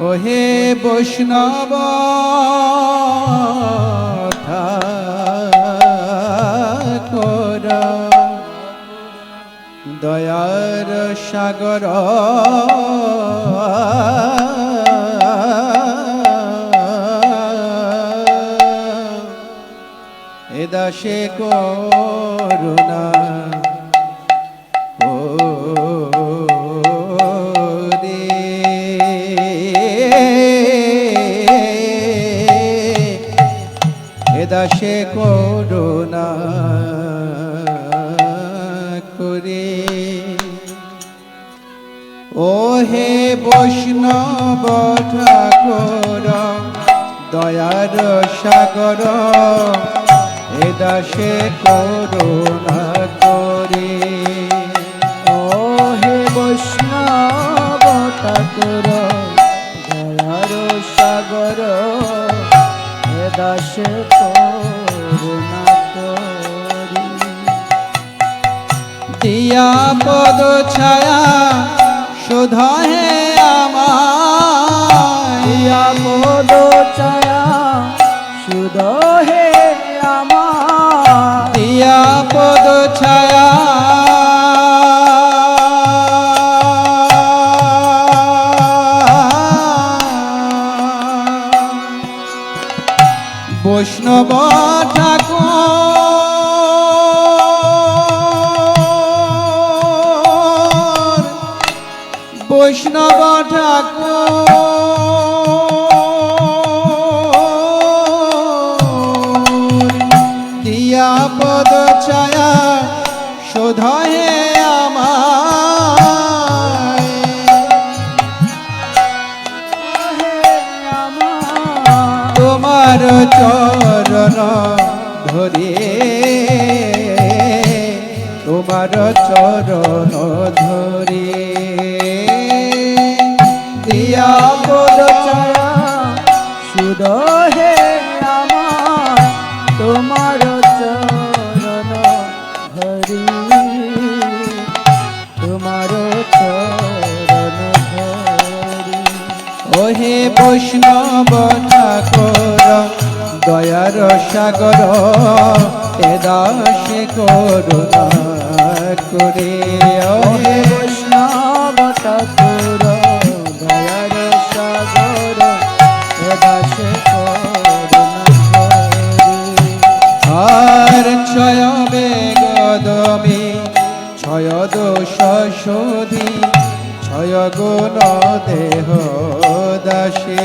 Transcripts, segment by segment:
ওহে বৈষ্ণব ঠাকুর দয়ার সাগর। এ দাসে করুণা দাসে করুণা করে ও হে বৈষ্ণব ঠাকুর, দয়ার সাগর, এ দাসে করুণা করে। ও হে বৈষ্ণব ঠাকুর, দয়ার সাগর হে দাস দিয়া পদ ছায়া শোধা হে আমার পদ ছায়া সুদ হে আমার চরণ ধরে। তোমার চরণ ধরে। দিয়া পদ ছায়া সুদ হে আমার তোমার চরণ ধরি। তোমার চরণ ধরি। ওহে বৈষ্ণব দয়ার সাগর এ দাসে করুণা করে ওহে বৈষ্ণব ঠাকুর দয়ার সাগর হে দাসে আর ছয় বেগদমে ছয় দোষ শোধি ছয় গুণ দেহ দাসে।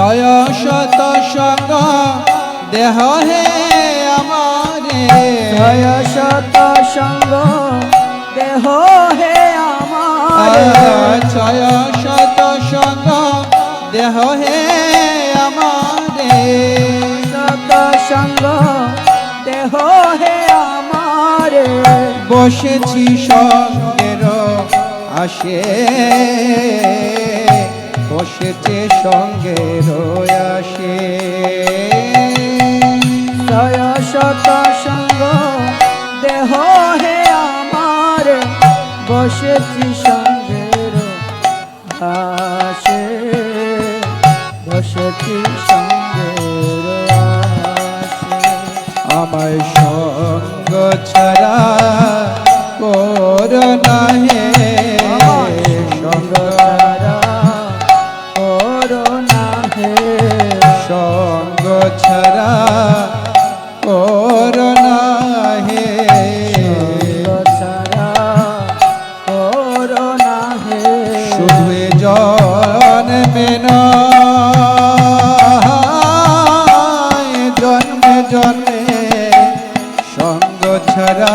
ছয় শত সঙ্গ দেহ হে আমারে। ছয় শত সঙ্গ দেহ হে আমার। ছয় শত সঙ্গ দেহ হে আমারে। শত সঙ্গ দেহ হে আমার। বসেছি সঙ্গের আসে। বসেছে সঙ্গে ছয় শত সঙ্গ, দেহ হে আমার, বসেছি সঙ্গের আসে। বসেছি সঙ্গের আসে। আমায় সঙ্গ ছাড়া কারও না হে সঙ্গ ছাড়া করোনা হে জন্মে জন্মে সঙ্গ ছাড়া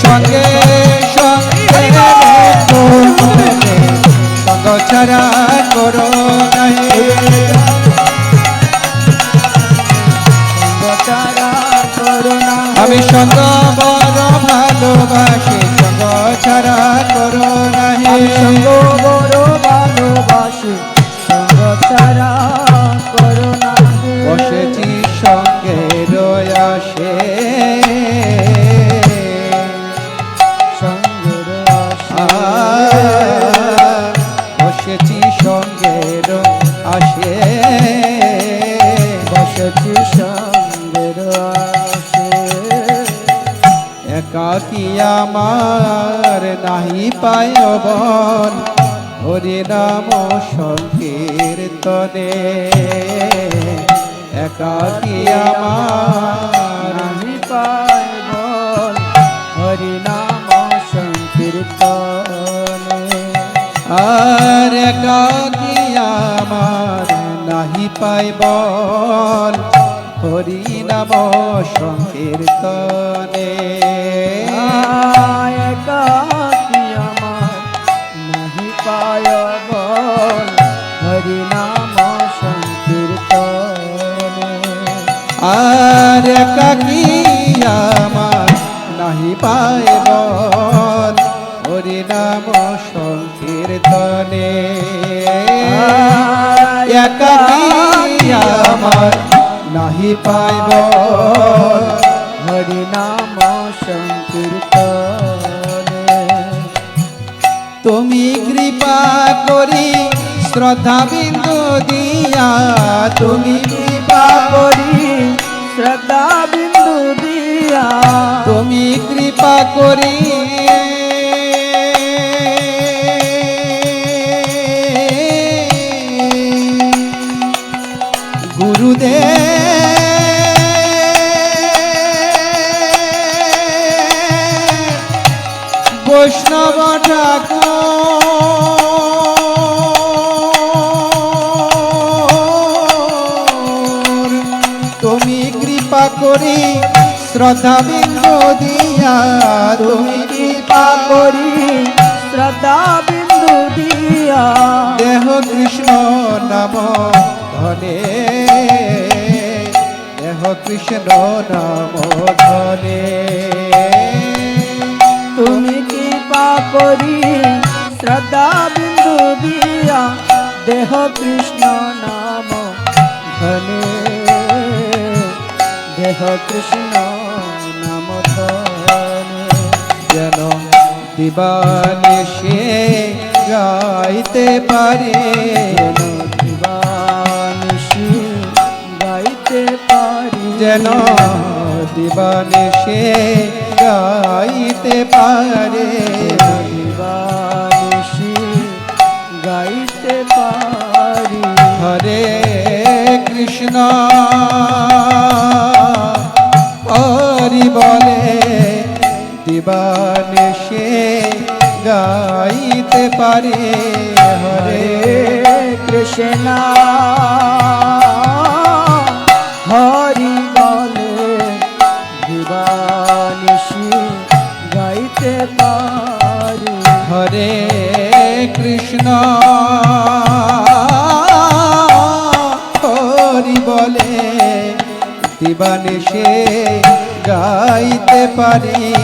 সঙ্গে সঙ্গে সঙ্গ ছাড়া করো না হে সঙ্গ ছাড়া করোনা আমি সঙ্গ বসেছি সঙ্গের আশে। একাকি আমার নাহি পায় বন? হরি নাম সংকীর্তনে। একাকি আমার নাহি পায় বল হরি নাম সংকীর্তনে। আর একাকি পাই বল হরি নাম সংকীর্তনে একাকি আমার নাহি পায় বল। হরি নাম সংকীর্তনে। আর একাকি আমার নাহি পাই আমার নাহি পাইব। হরি নাম তুমি কৃপা করি, শ্রদ্ধা বিন্দু দিয়া। তুমি কৃপা করি, শ্রদ্ধা বিন্দু দিয়া। তুমি কৃপা করি বৈষ্ণব ঠাকুর তুমি কৃপা করি, শ্রদ্ধা বিন্দু দিয়া। তুমি কৃপা করি, শ্রদ্ধা বিন্দু দিয়া। দেহ কৃষ্ণ নাম ধনে। দেহ কৃষ্ণ নাম ধনে। তুমি করি। শ্রদ্ধা বিন্দু দিয়া দেহ কৃষ্ণ নাম ধনে। দেহ কৃষ্ণ নাম ধনে। যেন দিবানে সে গাইতে পারে। যেন দিবানিশি গাইতে পারি। যেন দিবানে সে গাইতে পারে দিবানিশি গাইতে পারি। হরে কৃষ্ণ, হরি বলে দিবানে সে গাইতে পারে। হরে কৃষ্ণ। হরি বলে দিবানে সে গাইতে পারি।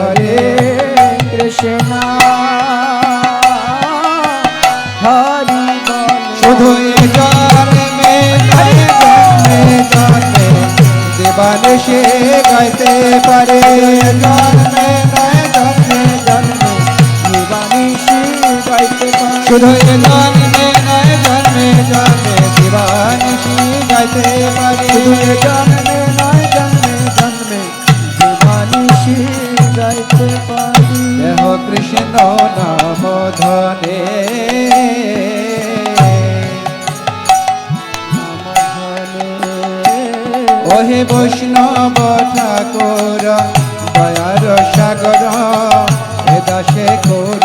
হরে কৃষ্ণ। হরি শুধু দিবানে সে গাইতে পারে। জন্মে পারি। শুধু জন্মে জন্মে জন্মে দিবানিশি গাইতে ঠাকুর দয়ার সাগর এ দাসে করুণা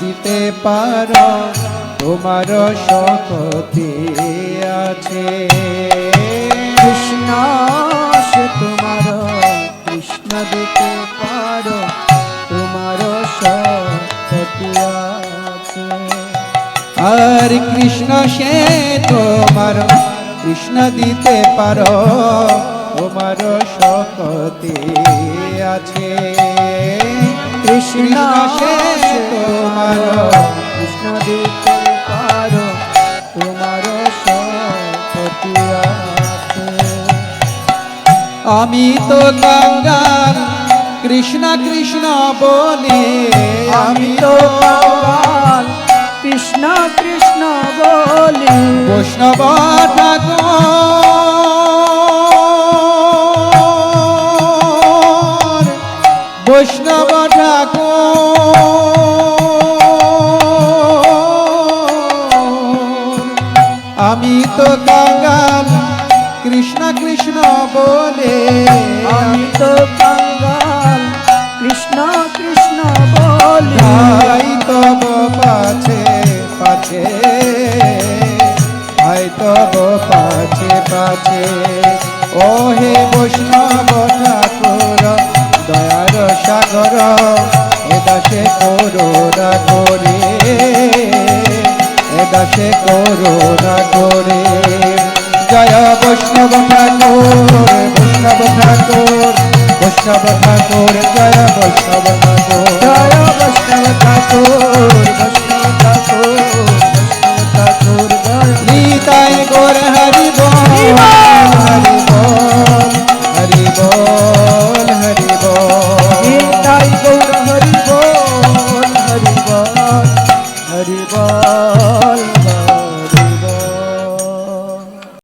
দিতে পার, তোমার শক্তি আছে। কৃষ্ণ তোমার, কৃষ্ণ দিতে পারো, তোমার শক্তি আছে। আর কৃষ্ণ সে তোমার, কৃষ্ণ দিতে পারো। তোমার শক্তি আছে। কৃষ্ণ সে তোমার কৃষ্ণ দিতে পারো তোমার শক্তি আছে। আমি তো গঙ্গার কৃষ্ণ কৃষ্ণ বলে আমি তো কাল কৃষ্ণ কৃষ্ণ বলি বৈষ্ণব ঠাকুর ভাই তব পাছে পাছে। ও হে বৈষ্ণব ঠাকুর, দয়ার সাগর, এ দাসে করে। এ দাসে করে। জয় বৈষ্ণব ঠাকুর বৈষ্ণব ঠাকুর বৈষ্ণব ঠাকুর, জয়